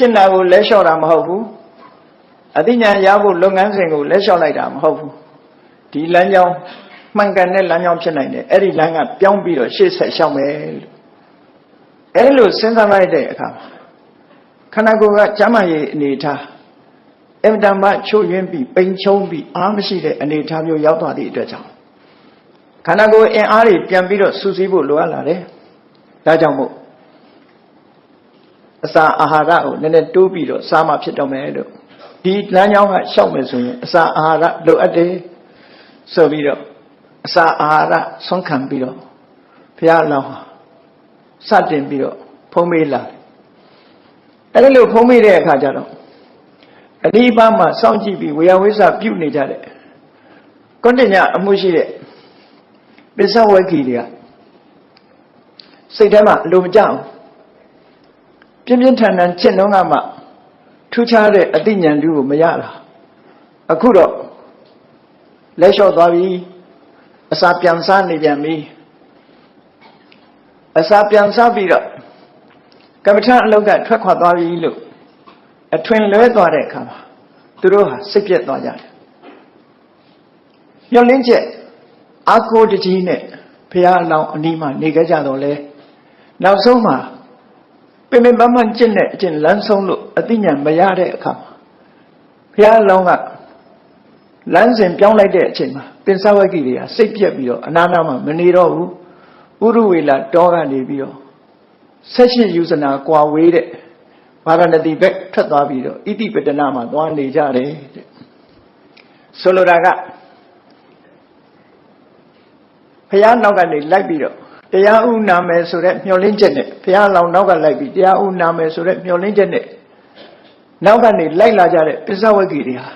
ဖြစ်နာကိုလဲလျှော့တာမဟုတ်ဘူးအသိဉာဏ်ရဖို့လုပ်ငန်းစဉ်ကိုလဲလျှော့လိုက်တာမဟုတ်ဘူးဒီလမ်းကြောင်းမှန်ကန်တဲ့လမ်းကြောင်းဖြစ်နိုင်တယ်အဲ့ဒီလမ်းကပြောင်းပြီးတော့ရှေ့ဆက်ရှောက်မယ်လို့အဲ့လိုစဉ်းစားလိုက်တဲ့အခါမှာခန္ဓာကိုယ်ကကျမ်းမာရေးအနေထားအင်တန်မှချုပ်ယွင်းပြီးပိန်ချုံပြီးအားမရှိတဲ့အနေထားမျိုးရောက်သွားသည့်အတွက်ကြောင့်ခန္ဓာကိုယ်အင်အားတွေပြန်ပြီးတော့စူးစီးဖို့လိုအပ်လာတယ်ဒါကြောင့်မို့ အစာအာဟာရကိုနည်းနည်းတိုးပြီးတော့စားမှဖြစ်တော့မယ်လို့ဒီလမ်းကြောင်းကရှောက်မယ်ဆိုရင်အစာအာဟာရလိုအပ်တယ်ဆိုပြီးတော့အစာအာဟာရဆုံးခံပြီးတော့ဘုရားလောင်းဟာစတင်ပြီးတော့ဖုံးမေးလာတယ်အဲ့ဒီလိုဖုံးမေးတဲ့အခါကျတော့အဒီပါမှာစောင့်ကြည့်ပြီးဝေယဝိဆပြုနေကြတဲ့ကွန်တညအမှုရှိတဲ့ပစ္စဝဂီတွေကစိတ်ထဲမှာအလိုမကျအောင် ပြင်းပြင်းထန်ထန်ကျင့်တော့ကမှထူးခြားတဲ့အသိဉာဏ်တူကိုမရတာအခုတော့လက်လျှော့သွားပြီအစာပြန်စားနေပြန်ပြီအစာပြန်စားပြီးတော့ကမ္မထအလောက်ကထွက်ခွာသွားပြီလို့အထွင်လွဲသွားတဲ့အခါမှာသူတို့ဟာစိတ်ပြက်သွားကြတယ်ညှော်လင်းချက်အာကိုတကြီးနဲ့ဘုရားအလောင်းအနီးမှာနေကြကြတော့လဲနောက်ဆုံးမှာ ပင်ပင်ပန်းပန်းကျင့်တဲ့အကျင့်လမ်းဆုံးလို့အသိဉာဏ်မရတဲ့အခါမှာဘုရားအလောင်းကလမ်းစဉ်ပြောင်းလိုက်တဲ့အချိန်မှာပင်စဝဂီတွေကစိတ်ပြက်ပြီးတော့အနာနာမှာမနေတော့ဘူးဥရဝေလာတောကနေပြီးတော့ဆက်ရှိယူဇနာကွာဝေးတဲ့ဗာရဏတိဘက်ထွက်သွားပြီးတော့ဣတိပတနာမှာသွားနေကြတယ်တဲ့ဆိုလိုတာကဘုရားနောက်ကနေလိုက်ပြီးတော့ တရားဥနာမယ်ဆိုတဲ့မျှော်လင့်ချက်နဲ့ဘုရားလောင်နောက်ကလိုက်ပြီးတရားဥနာမယ်ဆိုတဲ့မျှော်လင့်ချက်နဲ့နောက်ကနေလိုက်လာကြတဲ့ပစ္စဝဂီတွေဟာ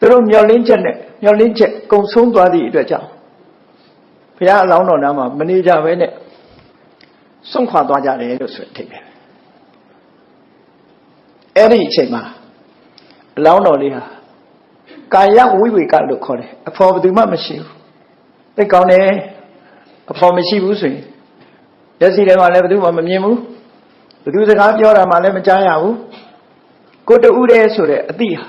သူတို့မျှော်လင့်ချက်နဲ့မျှော်လင့်ချက်ကုံဆုံးသွားသည့်အတွက်ကြောင့်ဘုရားအလောင်းတော်နာမှာမနေကြဘဲနဲ့စွန့်ခွာသွားကြတယ်လို့ဆိုတဲ့အထိပ္ပယ်အဲ့ဒီအချိန်မှာအလောင်းတော်လေးဟာကာယဝိဝေကလို့ခေါ်တယ်အဖော်ဘယ်သူမှမရှိဘူးသိကောင်းတယ် အဖော်မရှိဘူးဆိုရင်လက်စီထဲမှာလည်းဘယ်သူမှမမြင်ဘူးဘယ်သူစကားပြောတာမှလည်းမကြားရဘူးကိုတူးတယ်ဆိုတဲ့အတိဟာ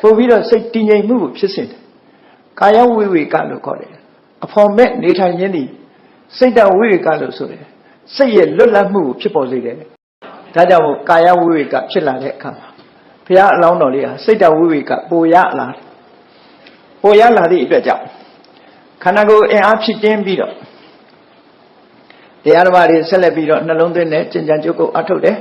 ပို့ပြီးတော့စိတ်တည်ငြိမ်မှုကိုဖြစ်စေတယ်ကာယဝိဝေကလို့ခေါ်တယ်အဖော်မဲ့နေထိုင်ခြင်းသည်စိတ်တဝိဝေကလို့ဆိုတယ်စိတ်ရဲ့လွတ်လပ်မှုကိုဖြစ်ပေါ်စေတယ်ဒါကြောင့်မို့ကာယဝိဝေကဖြစ်လာတဲ့အခါမှာဘုရားအလောင်းတော်လေးဟာစိတ်တဝိဝေကပိုရလာတယ်ပိုရလာသည့်အတွက်ကြောင့်ခန္ဓာကိုယ်အင်အားဖြစ်တင်းပြီးတော့ တရားဓမ္မတွေဆက်လက်ပြီးတော့နှလုံးသွင်းတဲ့ကျင့်ကြံကြုတ်ကိုအထုတ်တယ်